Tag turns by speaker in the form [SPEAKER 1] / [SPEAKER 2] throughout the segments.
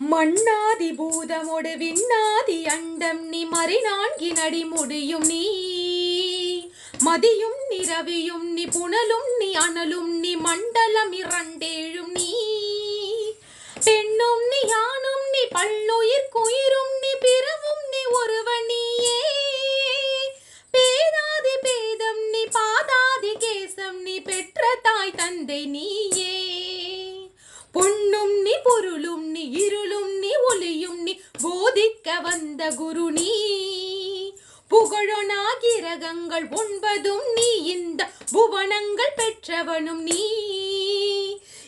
[SPEAKER 1] மண்ணாதி பூதமொடு விண்ணாதி அண்டம் நீ மறை நடி முடியும் நீ. மதியும் நீ ரவியும் நீ புனலும் நீ அனலும் நீ மண்டலம் இரண்டேழும் நீ. பெண்ணும் நீ யானும் நீ பல்லுயிர் குயிரும் நீ பிறவும் நீ ஒருவன் நீயே. பேதாதி பேதம் நீ பாதாதி கேசம் நீ பெற்ற தாய் தந்தை நீ. பொருளும் நீ இருளும் நீ ஒளியும் நீ போதிக்க வந்த குரு நீ. புகழொனாகிரகங்கள் ஒன்பதும் நீ இந்த புவனங்கள் பெற்றவனும் நீ.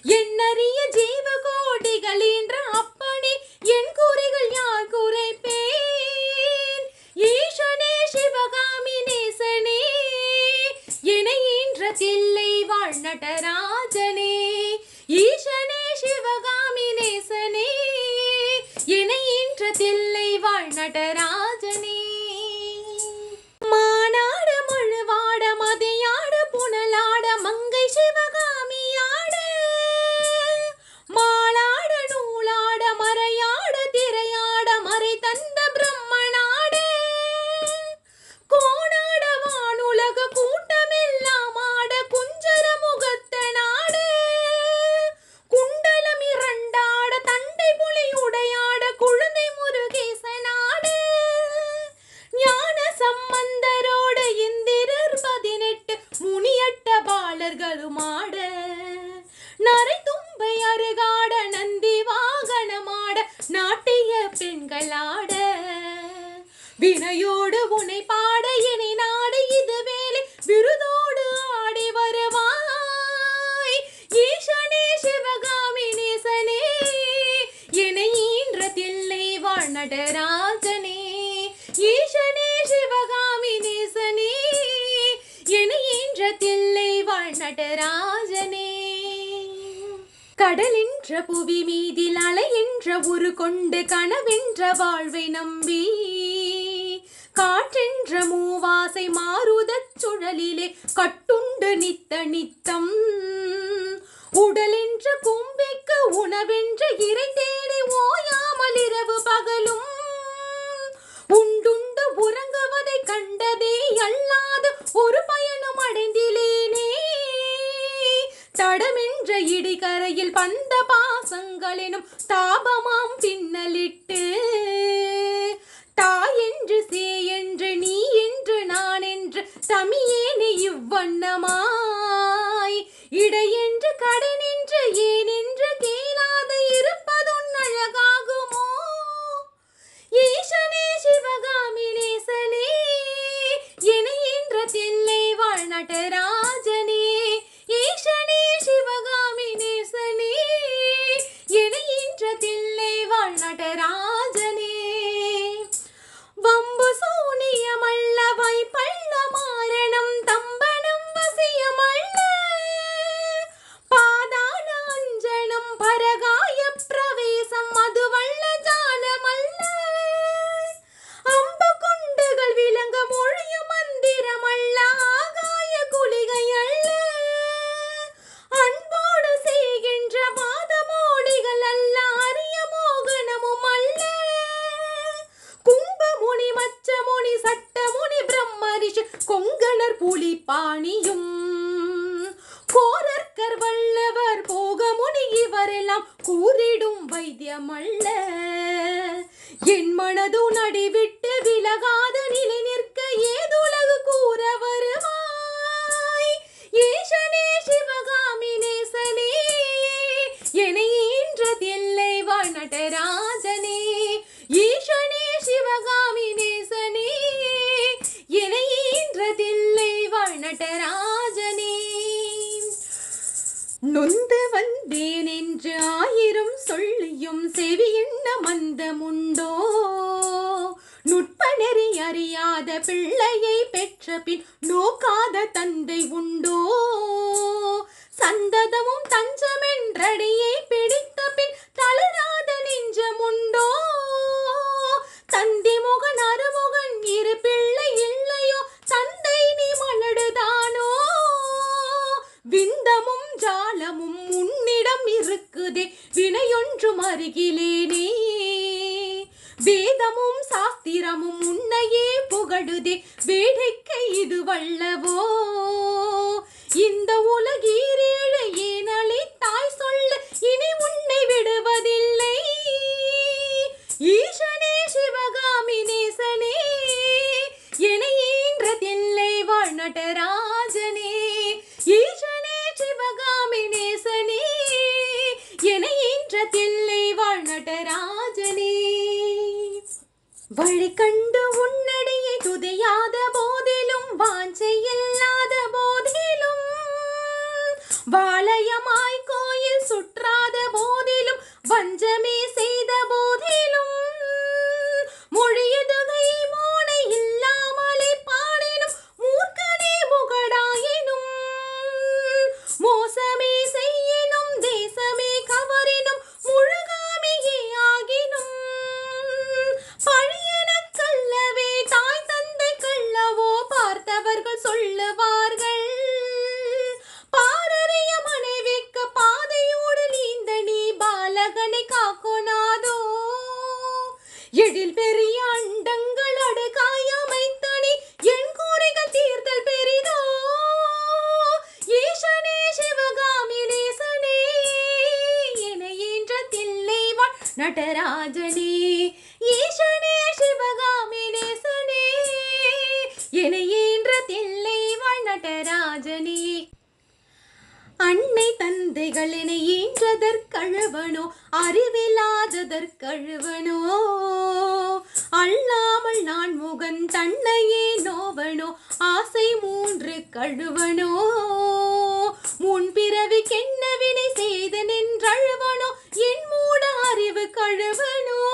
[SPEAKER 1] என்னறிய ஜீவ கோடிகள் என்ற அப்பனே என் குறைகள் யார் குறைப்பேன்? ஈசனே சிவகாமி நேசனே என ஈன்ற தில்லை வாழ் நடராஜனே. பாலர்களுமாட நடராஜனே. கடலென்ற புவி மீதில் அலையென்ற உரு கொண்டு கனவென்ற வாழ்வை நம்பி காற்றென்ற மூவாசை மாறுதச் சுழலிலே கட்டுண்டு நித்த நித்தம் உடலென்ற கும்பிக்கு உணவென்ற இறை தேடி ஓயாமல் இரவு பகலும் உண்டுண்டு உறங்குவதை கண்டதே அல்லாது ஒரு இடிகரையில் பந்த பாசங்களெனும் தாபமாம் பின்னலிட்டு தாய் என்று சே என்று நீ என்று நான் என்று தமியேனே அறியாத பிள்ளையை பெற்ற பின் நோக்காத தந்தை உண்டோ? சந்ததமும் தஞ்சமென்றடியை பிடித்த பின் தளராத நெஞ்சம் உண்டோ? தந்தி முகன் அருமுகன் இரு பிள்ளை இல்லையோ? தந்தை நீ மலடுதானோ? விந்தமும் ஜாலமும் உன்னிடம் இருக்குதே. வினையொன்றும் அருகிலேனே வேதமும் சாத்திரமும் உன்னையே புகழுதே. வேடிக்கை இது வல்லவோ? இந்த உலகீரேழு ஏனலை தாய் சொல்ல இனி உன்னை விடுவதில்லை. ஈசனே சிவகாமி நேசனே என தில்லை வாழ்நடரா धड़कन தில்லை நடராஜனே அன்னை தந்தைகளினை ஈன்றதற்கழுவனோ அறிவில்லாததற்கழுவனோ அல்லாமல் நான் முகன் தன்னையே நோவனோ ஆசை மூன்று கழுவனோ. முன் பிறவிக்கென்ன வினை செய்த நின்றழுவனோ என் மூட அறிவு கழுவனோ.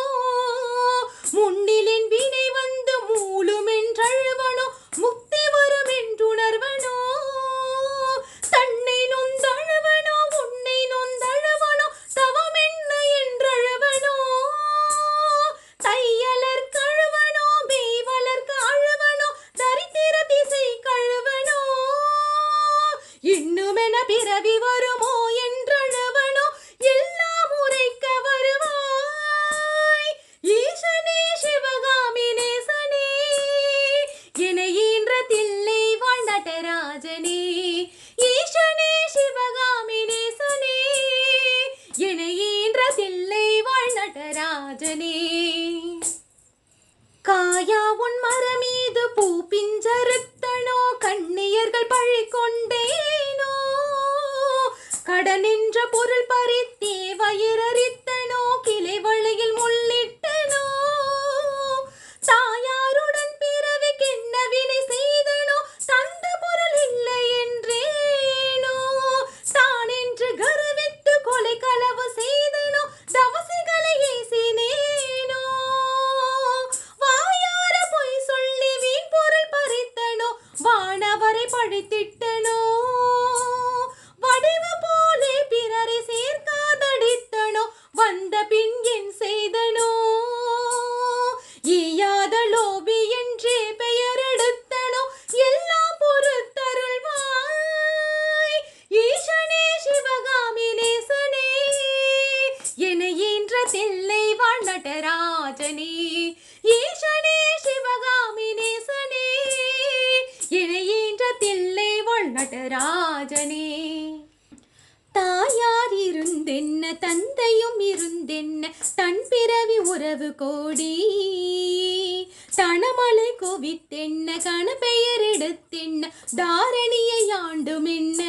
[SPEAKER 1] நடராஜனே ஈசனே சிவகாமினே சனே இணையீன்ற தில்லை வாழ் நடராஜனே தாயார் இருந்தென்ன தந்தையும் இருந்தென்ன தன் பிறவி உறவு கோடி. தனமலை குவித்தென்ன கணபெயர் எடுத்தென்ன தாரணியை ஆண்டும் என்ன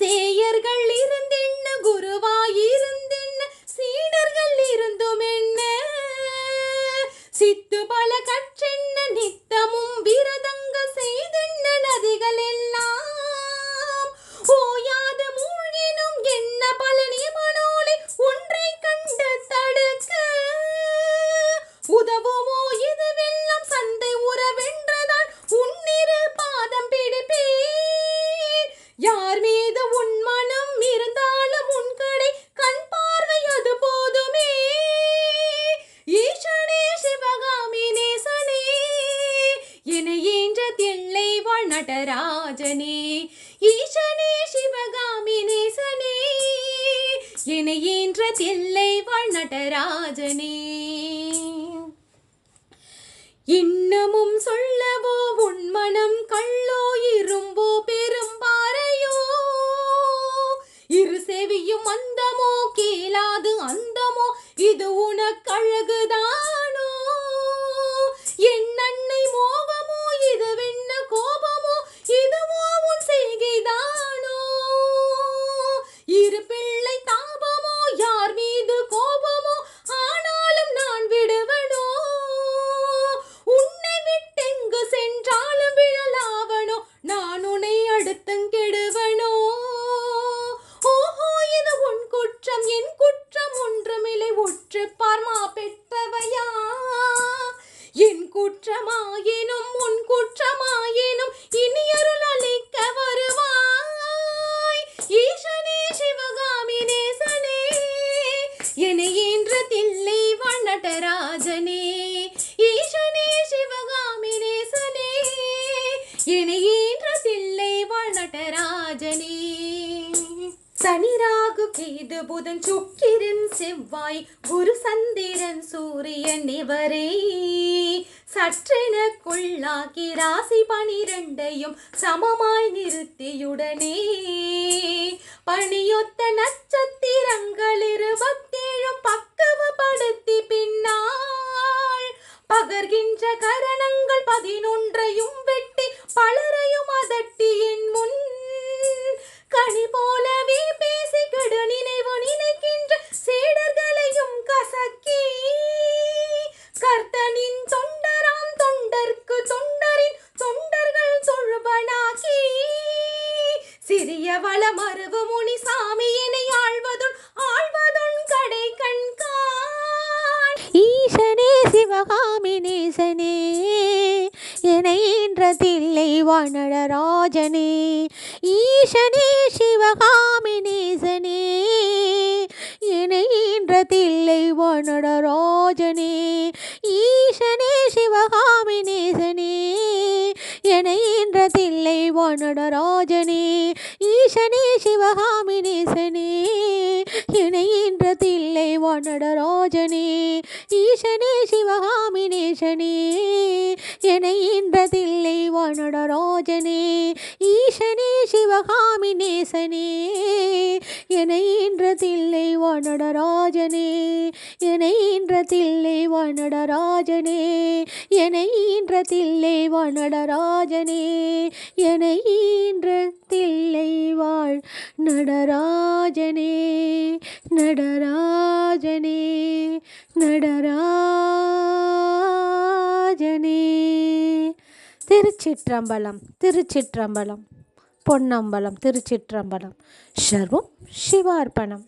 [SPEAKER 1] சேயர்கள் இருந்தென்ன குருவா சித்து பல கற்றென்ன நித்தமும் விரதங்க செய்தென்ன நதிகளே? சிவகாமி நேசனே என ஈன்ற தில்லை வண்ணடராஜனே. இன்னமும் சொல்லவோ உன் மனம் கள்ளோ இரும்போ பெரும் பாறையோ. இரு செவியும் அந்தமோ கேளாது அந்தமோ இது உனக்கு அழகுதான் வண்ணடராஜனே சனி ராகு கேது புதன் சுக்கிரன் செவ்வாய் குரு சந்திரன் சூரியன் இவரே. சற்றென கொள்ளாக்கி ராசி பனிரெண்டையும் சமமாய் நிறுத்தியுடனே. பணியொத்த நட்சத்திரங்கள் இருபத்தேழும் பக்குவப்படுத்தி பின்னால் பகர்கின்ற கரணங்கள் பதினொன்றையும் வெட்டி
[SPEAKER 2] பலர சிவகாமி நேசனே எனைன்ற வானடராஜனே ஈசனே சிவகாமி நேசனே எனைன்ற வானடராஜனே ஈசனே சிவகாமி நேசனே எனைன்ற தில்லை வானடராஜனே ஈசனே சிவகாமி நேசனே எனைன்ற தில்லை வானடராஜனே ஈசனே சிவகாமி நேசனே என ஈன்றதில்லை வானடராஜனே ஈசனே சிவகாமி நேசனே என ஈன்றதில்லை வானடராஜனே என ஈன்றதில்லை வானடராஜனே ஈன்ற தில்லை நடராஜனே என ஈன்ற தில்லை வாழ் நடராஜனே நடராஜனே நடராஜனே திருச்சிற்றம்பலம் திருச்சிற்றம்பலம் பொன்னம்பலம் திருச்சிற்றம்பலம். சர்வம் சிவார்ப்பணம்.